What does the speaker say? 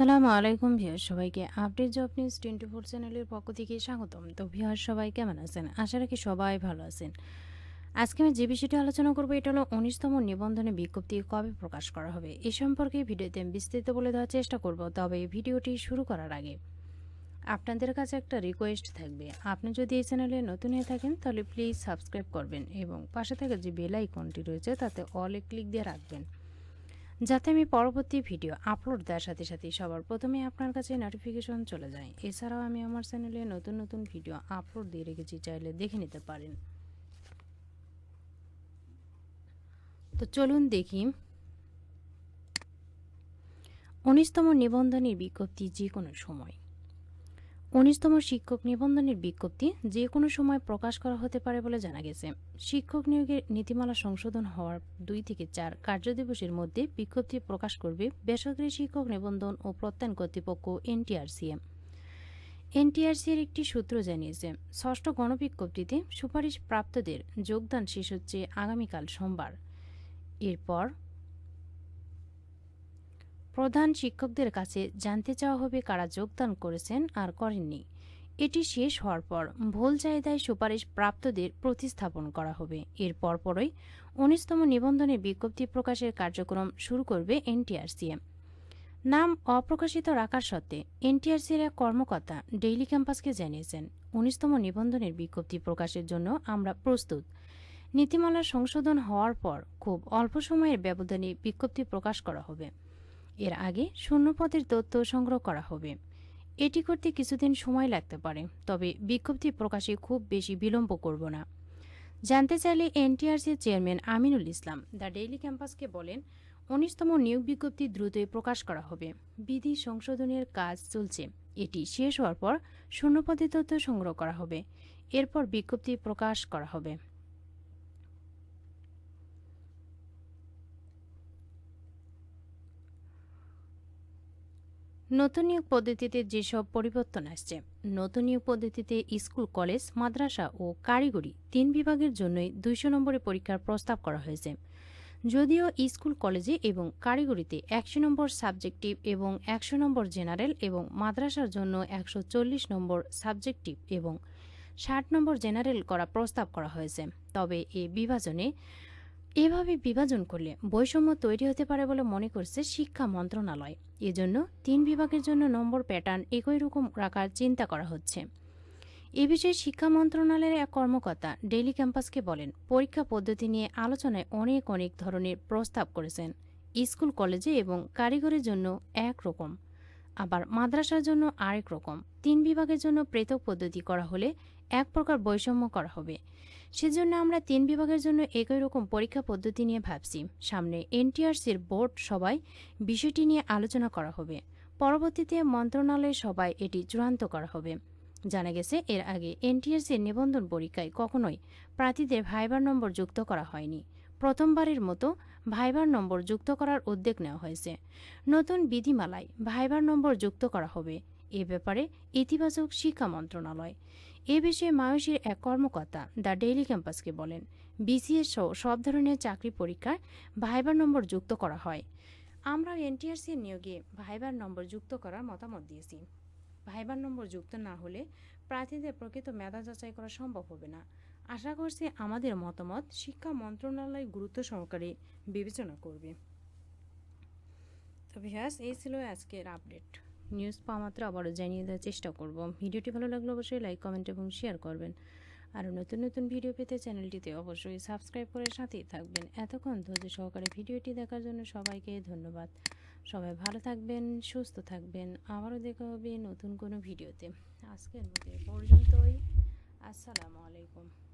সালামু আলাইকুম ভিউয়ার সবাইকে update job news twenty four চ্যানেলের পক্ষ থেকে স্বাগতম। তো ভিউয়ার সবাই কেমন আছেন? আশা রাখি সবাই ভালো আছেন। আজকে আমি যে বিষয়টি আলোচনা করব, এটা হলো উনিশতম নিবন্ধনে বিজ্ঞপ্তি কবে প্রকাশ করা হবে? এ সম্পর্কে ভিডিওতে আমি বিস্তারিত বলে দেওয়ার চেষ্টা করব, তবে এই ভিডিওটি শুরু করার আগে আপনাদের কাছে একটা রিকোয়েস্ট থাকবে। আপনি যদি এই চ্যানেলে নতুন হয়ে থাকেন, তাহলে প্লিজ সাবস্ক্রাইব করবেন এবং পাশে থাকা যে বেল আইকনটি রয়েছে, তাতে অলে ক্লিক দিয়ে রাখবেন। যাতে আমি পরবর্তী ভিডিও আপলোড দেওয়ার সাথে সাথে সবার প্রথমে আপনার কাছে নোটিফিকেশন চলে যায়। এছাড়াও আমি আমার চ্যানেলে নতুন নতুন ভিডিও আপলোড দিয়ে রেখেছি, চাইলে দেখে নিতে পারেন। তো চলুন দেখি। উনিশতম নিবন্ধনের বিজ্ঞপ্তি যে কোনো সময়। উনিশতম শিক্ষক নিবন্ধনের বিজ্ঞপ্তি যে কোনো সময় প্রকাশ করা হতে পারে বলে জানা গেছে। শিক্ষক নিয়োগের নীতিমালা সংশোধন হওয়ার দুই থেকে চার কার্যদিবসের মধ্যে বিজ্ঞপ্তি প্রকাশ করবে বেসরকারি শিক্ষক নিবন্ধন ও প্রত্যয়ন কর্তৃপক্ষ এনটিআরসিএম এনটিআরসি এর একটি সূত্র জানিয়েছে, ষষ্ঠ গণবিজ্ঞপ্তিতে সুপারিশ প্রাপ্তদের যোগদান শেষ হচ্ছে আগামীকাল সোমবার। এরপর প্রধান শিক্ষকদের কাছে জানতে চাওয়া হবে কারা যোগদান করেছেন আর করেননি। এটি শেষ হওয়ার পর ভুল চাহিদায় সুপারিশ প্রাপ্তদের প্রতিস্থাপন করা হবে। এর পরপরই উনিশতম নিবন্ধনের বিজ্ঞপ্তি প্রকাশের কার্যক্রম শুরু করবে এনটিআরসিএম। নাম অপ্রকাশিত রাখার সত্ত্বে এনটিআরসির এক কর্মকর্তা ডেইলি ক্যাম্পাসকে জানিয়েছেন, উনিশতম নিবন্ধনের বিজ্ঞপ্তি প্রকাশের জন্য আমরা প্রস্তুত। নীতিমালার সংশোধন হওয়ার পর খুব অল্প সময়ের ব্যবধানে বিজ্ঞপ্তি প্রকাশ করা হবে। এর আগে শূন্যপদের তথ্য সংগ্রহ করা হবে। এটি করতে কিছুদিন সময় লাগতে পারে, তবে বিজ্ঞপ্তি প্রকাশে খুব বেশি বিলম্ব করব না। জানতে চাইলে এনটিআরসির chairman Aminul Islam the daily ক্যাম্পাসকে বলেন, উনিশতম নিয়োগ বিজ্ঞপ্তি দ্রুতই প্রকাশ করা হবে। বিধি সংশোধনের কাজ চলছে। এটি শেষ হওয়ার পর শূন্যপদের তথ্য সংগ্রহ করা হবে। এরপর বিজ্ঞপ্তি প্রকাশ করা হবে। নতুন নিয়োগ পদ্ধতিতে যেসব পরিবর্তন আসছে, নতুন নিয়োগ পদ্ধতিতে স্কুল, কলেজ, মাদ্রাসা ও কারিগরি তিন বিভাগের জন্যই দুইশো নম্বরের পরীক্ষার প্রস্তাব করা হয়েছে। যদিও স্কুল, কলেজে এবং কারিগরিতে একশো নম্বর সাবজেক্টিভ এবং একশো নম্বর জেনারেল এবং মাদ্রাসার জন্য একশো চল্লিশ নম্বর সাবজেক্টিভ এবং ষাট নম্বর জেনারেল করা প্রস্তাব করা হয়েছে। তবে এ বিভাজনে এভাবে বিভাজন করলে বৈষম্য তৈরি হতে পারে বলে মনে করছে শিক্ষা মন্ত্রণালয়। এজন্য তিন বিভাগের জন্য নম্বর প্যাটার্ন একই রকম রাখার চিন্তা করা হচ্ছে। এ বিষয়ে শিক্ষা মন্ত্রণালয়ের এক কর্মকর্তা ডেইলি ক্যাম্পাসকে বলেন, পরীক্ষা পদ্ধতি নিয়ে আলোচনায় অনেক অনেক ধরনের প্রস্তাব করেছেন। স্কুল, কলেজে এবং কারিগরের জন্য এক রকম। আবার মাদ্রাসার জন্য আরেক রকম। তিন বিভাগের জন্য পৃথক পদ্ধতি করা হলে এক প্রকার বৈষম্য করা হবে। সেজন্য আমরা তিন বিভাগের জন্য একই রকম পরীক্ষা পদ্ধতি নিয়ে ভাবছি। সামনে এনটিআরসির বোর্ড সবাই বিষয়টি নিয়ে আলোচনা করা হবে। পরবর্তীতে মন্ত্রণালয়ের সবাই এটি চূড়ান্ত করা হবে। জানা গেছে, এর আগে এনটিআরসির নিবন্ধন পরীক্ষায় কখনোই প্রার্থীদের ভাইবার নম্বর যুক্ত করা হয়নি। প্রথমবারের মতো ভাইবার নম্বর যুক্ত করার উদ্যোগ নেওয়া হয়েছে। নতুন বিধিমালায় ভাইবার নম্বর যুক্ত করা হবে। এ ব্যাপারে ইতিবাচক শিক্ষা মন্ত্রণালয়। এ বিষয়ে মায়ুষীর এক কর্মকর্তা দ্য ডেইলি ক্যাম্পাসকে বলেন, বিসিএস সহ সব ধরনের চাকরি পরীক্ষায় ভাইবার নম্বর যুক্ত করা হয়। আমরা এনটিআরসি নিয়োগে ভাইবার নম্বর যুক্ত করার মতামত দিয়েছি। ভাইবার নম্বর যুক্ত না হলে প্রার্থীদের প্রকৃত মেধা যাচাই করা সম্ভব হবে না। আশা করছি আমাদের মতামত শিক্ষা মন্ত্রণালয় গুরুত্ব সহকারে বিবেচনা করবে। তো ভিয়াস এই ছিল আজকের আপডেট। নিউজ পাওয়া মাত্র আবারও জানিয়ে দেওয়ার চেষ্টা করব। ভিডিওটি ভালো লাগলে অবশ্যই লাইক কমেন্ট এবং শেয়ার করবেন। আর নতুন নতুন ভিডিও পেতে চ্যানেলটিতে অবশ্যই সাবস্ক্রাইব করে সাথেই থাকবেন। এতক্ষণ ধৈর্য সহকারে ভিডিওটি দেখার জন্য সবাইকে ধন্যবাদ। সবাই ভালো থাকবেন, সুস্থ থাকবেন। আবারও দেখা হবে নতুন কোনো ভিডিওতে। আজকের মধ্যে পর্যন্তই। আসসালামু আলাইকুম।